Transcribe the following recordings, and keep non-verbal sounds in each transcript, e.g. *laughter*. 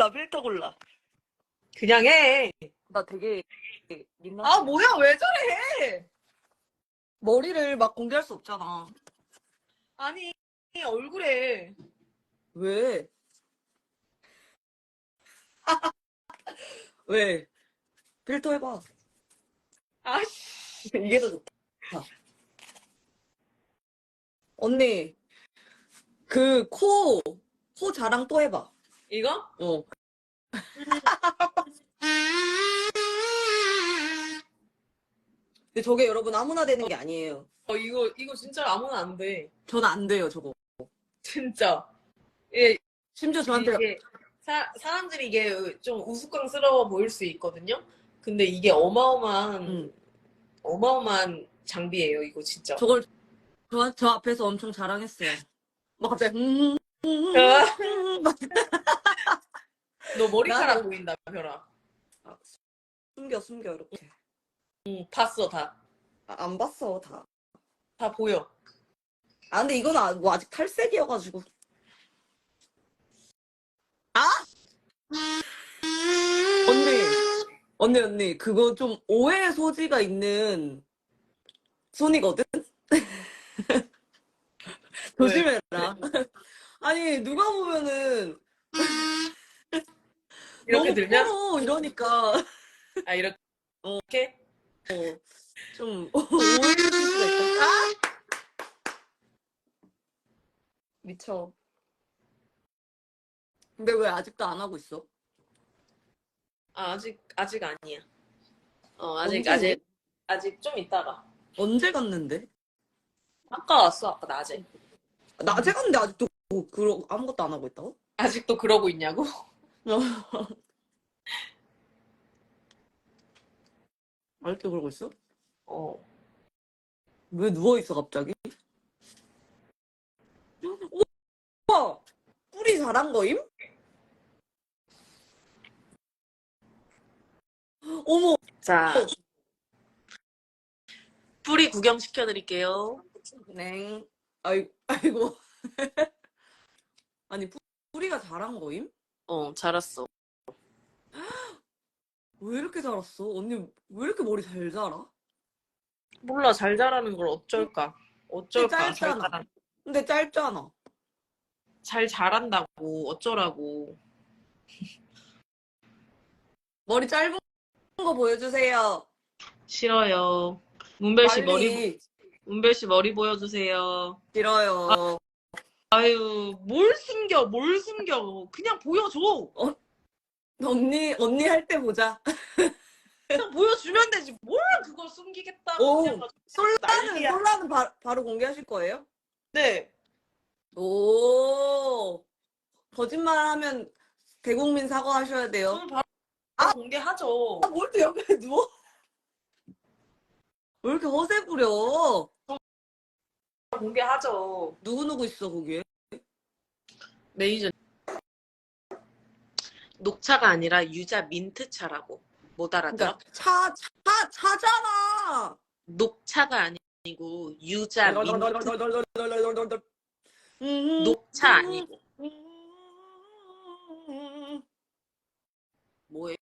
골라, 필터 골라. 그냥 해. 나 되게 민망. 아, 뭐야, 왜 저래? 머리를 막 공개할 수 없잖아. 아니, 얼굴에. 왜? *laughs* 왜? 필터 해봐. 아씨. 이게 더 좋다. 언니, 그 코, 코 자랑 또 해봐. 이거? 어. 근데 저게 여러분 아무나 되는 게 아니에요. 어, 이거, 이거 진짜 아무나 안 돼. 저는 안 돼요, 저거. 진짜. 예, 심지어 저한테 이게 사, 사람들이 이게 좀 우스꽝스러워 보일 수 있거든요. 근데 이게 어마어마한 음. 어마어마한 장비예요. 이거 진짜. 저걸 저, 저 앞에서 엄청 자랑했어요. 막 갑자기 음, 음, 아. 음, 막 너 머리카락 나는- 보인다, 별아. 숨겨 숨겨 이렇게. 응, 봤어 다. 아, 안 봤어 다. 다 보여. 아 근데 이건 아, 뭐 아직 탈색이어가지고. 아? 언니, 언니 언니 그거 좀 오해 소지가 있는 손이거든. *laughs* 조심해라. *laughs* 아니 누가 보면은 이렇게 너무 들면 코로 이러니까 *laughs* 아 이렇게 어. 이렇게 어, 좀 *laughs* 오해할 수가 있다. 아! 미쳐. 근데 왜 아직도 안 하고 있어? 아, 아직 아직 아니야. 어 아직 언제? 아직 아직 좀 있다가 언제 갔는데? 아까 왔어 아까 낮에. 낮에 갔는데 아직도 뭐 그러, 아무것도 안 하고 있다고? 아직도 그러고 있냐고? *laughs* 아직도 그러고 있어? 어. 왜 누워있어 갑자기? 우와! 뿔이 자란 거임? 어머! 자 뿌리 구경 시켜 드릴게요. 네. 아이, 아이고. *laughs* 아니, 뿌- 뿌리가 자란 거임? 어 자랐어. *gasps* 왜 이렇게 자랐어? 언니, 왜 이렇게 머리 잘 자라? 몰라 잘 자라는 걸 어쩔까? 어쩔까? 잘, 짧잖아. 자라, 근데 짧잖아. 잘 자란다고 어쩌라고? *laughs* 머리 짧은 거 보여주세요. 싫어요. 문별 씨 머리 빨리. 문별 씨 머리 보여주세요. 싫어요. 아유 뭘 숨겨 뭘 숨겨 그냥 보여줘. 언니, 언니 할 때 보자. 그냥 보여주면 되지 뭘 그걸 숨기겠다고 오, 그냥 가지고 솔라는, 난리야. 솔라는 바, 바로 공개하실 거예요? 네 오. 거짓말 하면 대국민 사과하셔야 돼요. 저는 바로 아 공개하죠. 아, 뭘 또 옆에 누워? 왜 이렇게 허세 부려? 공개하죠. 누구누구 있어, 거기에? 메이저 녹차가 아니라 유자 민트차라고 못 알아들어? 그러니까 차, 차, 차잖아. 녹차가 아니고 유자 민트 음. 녹차 아니고 뭐해?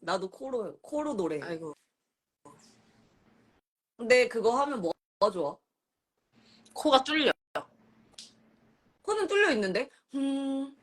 나도 코로, 코로 노래. 아이고 근데 그거 하면 뭐, 뭐가 좋아? 코가 뚫려. 코는 뚫려 있는데? 음.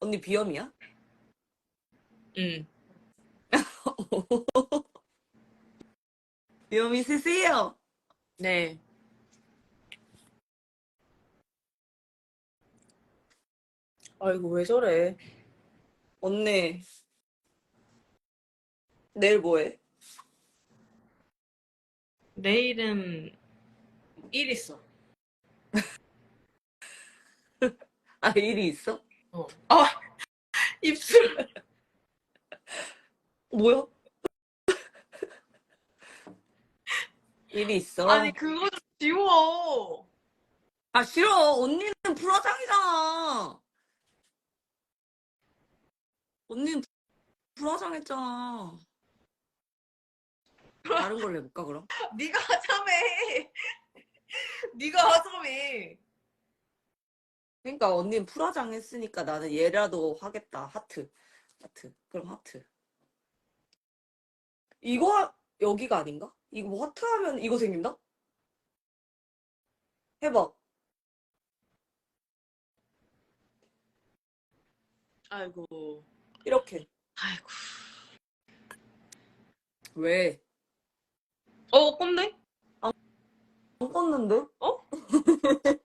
언니 비염이야? 응. *laughs* 비염 있으세요? 네. 아이고 왜 저래? 언니. 내일 뭐 해? 내일은 일 있어. *laughs* 아, 일이 있어? 어. 아 *laughs* 입술. 뭐야? *laughs* 일이 있어? 아니 그거 좀 지워. 아, 싫어. 언니는 불화장이잖아. 언니는 불화장했잖아. 다른 걸로 해볼까, 그럼? *laughs* 네가 하자며. *laughs* 네가 하자며. 그러니까 언니는 프라장 했으니까 나는 얘라도 하겠다. 하트. 하트. 그럼 하트. 이거 하- 여기가 아닌가? 이거 뭐 하트 하면 이거 생긴다? 해봐. 아이고. 이렇게. 아이고. 왜? 어, 꼰대? 안 껐는데? 어? *laughs*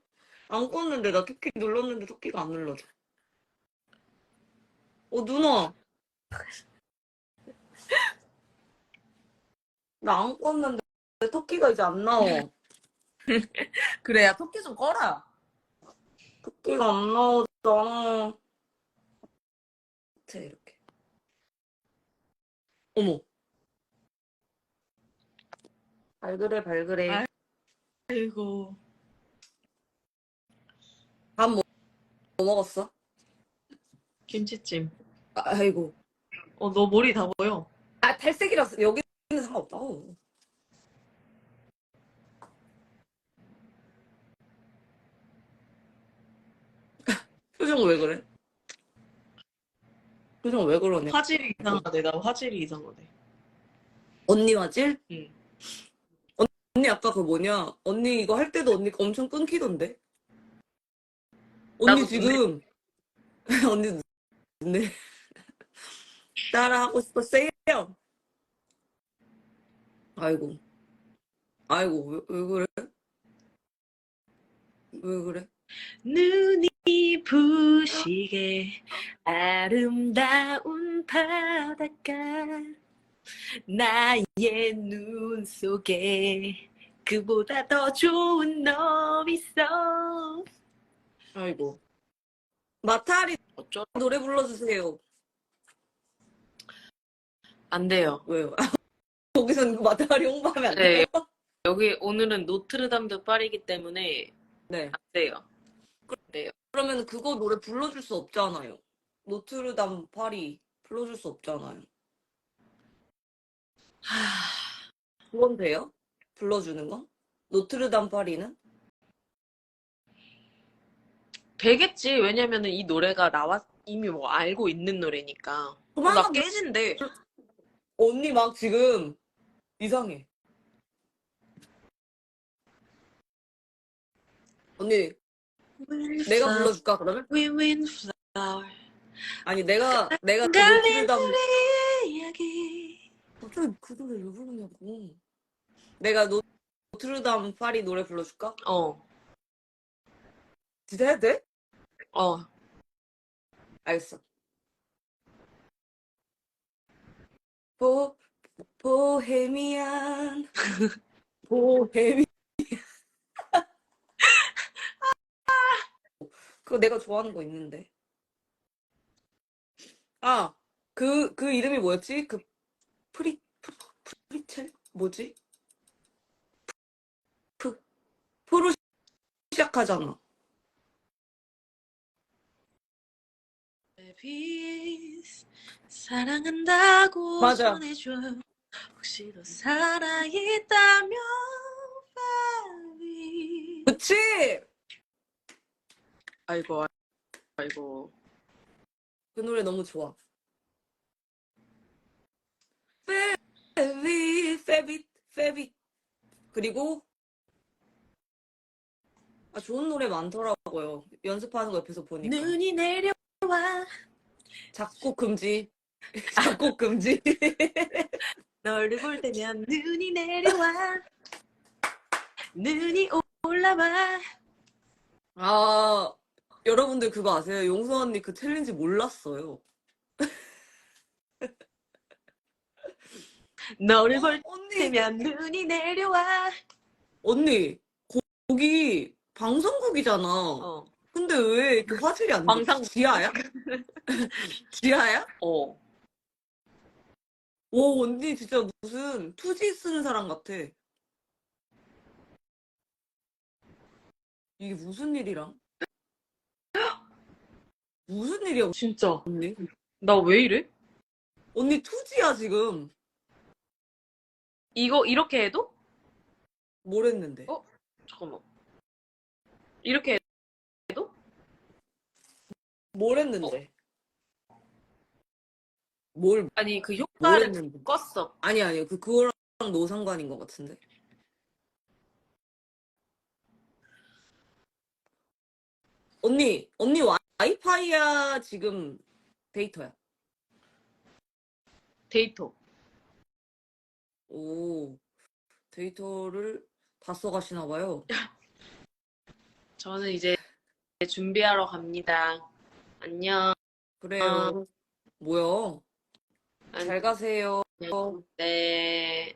안 껐는데 나 토끼 눌렀는데 토끼가 안 눌러져. 어 누나. 나 안 껐는데 토끼가 이제 안 나와. *laughs* 그래 야 토끼 좀 꺼라. 토끼가 안 나오잖아. 자 이렇게. 어머. 발그레 발그레. 아. 아이고. 밥 뭐, 뭐 먹었어? 김치찜. 아, 아이고. 어, 너 머리 다 보여. 아 탈색이라서 여기는 상관없다. *laughs* 표정 왜 그래? 표정 왜 그러냐? 화질이 이상하네. 나 화질이 이상하네. 언니 화질? 응. 언니 아까 그 뭐냐? 언니 이거 할 때도 언니 엄청 끊기던데? 언니 나도 지금 *laughs* 언니 네 *laughs* 따라 하고 싶었어요. 아이고, 아이고 왜, 왜 그래? 왜 그래? 눈이 부시게 아름다운 바닷가 나의 눈 속에 그보다 더 좋은 놈 있어 아이고. 마타리 어쩌 노래 불러주세요. 안 돼요 왜요? *laughs* 거기서는 마타리 홍보하면 안 네. 돼요? 여기 오늘은 노트르담드 파리기 때문에 네. 안 돼요 안 돼요 그러면 그거 노래 불러줄 수 없잖아요. 노트르담 파리 불러줄 수 없잖아요. 하... 그건 돼요? 불러주는 건? 노트르담 파리는? 되겠지 왜냐면은 이 노래가 나왔 이미 뭐 알고 있는 노래니까 어, 나 그만하면 깨진대 언니 막 지금 이상해. 언니 내가 불러줄까 그러면? 아니 내가 내가 노트르담 갑자기 그 노래 왜 부르냐고. 내가 노, 노트르담 파리 노래 불러줄까? 어 진짜 해도 돼? 어. 알겠어. 보, 보헤미안. *laughs* 보헤미. *laughs* 그거 내가 좋아하는 거 있는데. 아, 그, 그 이름이 뭐였지? 그, 프리, 프, 프리첼? 뭐지? 프, 프로 시작하잖아. 사랑한다고 맞아. 전해줘 혹시 너 살아있다면 baby. 그치? 아이고 아이고 그 노래 너무 좋아. 페비, 페비, 페비. 그리고, 아, 좋은 노래 많더라고요. 연습하는 거 옆에서 보니까. 눈이 내려와 작곡 금지. *laughs* 작곡 금지. *laughs* 너를 볼 때면 눈이 내려와 눈이 올라와 아, 여러분들 그거 아세요? 용서 언니 그 챌린지 몰랐어요. 너를 볼 언니, 때면 눈이 내려와 언니, 거- 거기 방송국이잖아. 어. 근데 왜 이렇게 화질이 안 돼? 방송국. 지하야? *laughs* 지하야? 어. 오, 언니 진짜 무슨 투지 쓰는 사람 같아. 이게 무슨 일이랑? 무슨 일이야, 진짜 언니? 나 왜 이래? 언니 투지야, 지금. 이거 이렇게 해도? 뭘 했는데? 어? 잠깐만. 이렇게 해도? 뭘 했는데? 뭘, 아니 그뭘 효과를? 껐어. 아니, 아니, 그, 그거랑 노 상관인 것 같은데. 언니, 언니 와이파이야, 지금 데이터야? 데이터. 오, 데이터를 다 써가시나 봐요. *laughs* 저는 이제 준비하러 갑니다. 안녕. 그래요. 뭐야? 안- 잘 가세요. 네.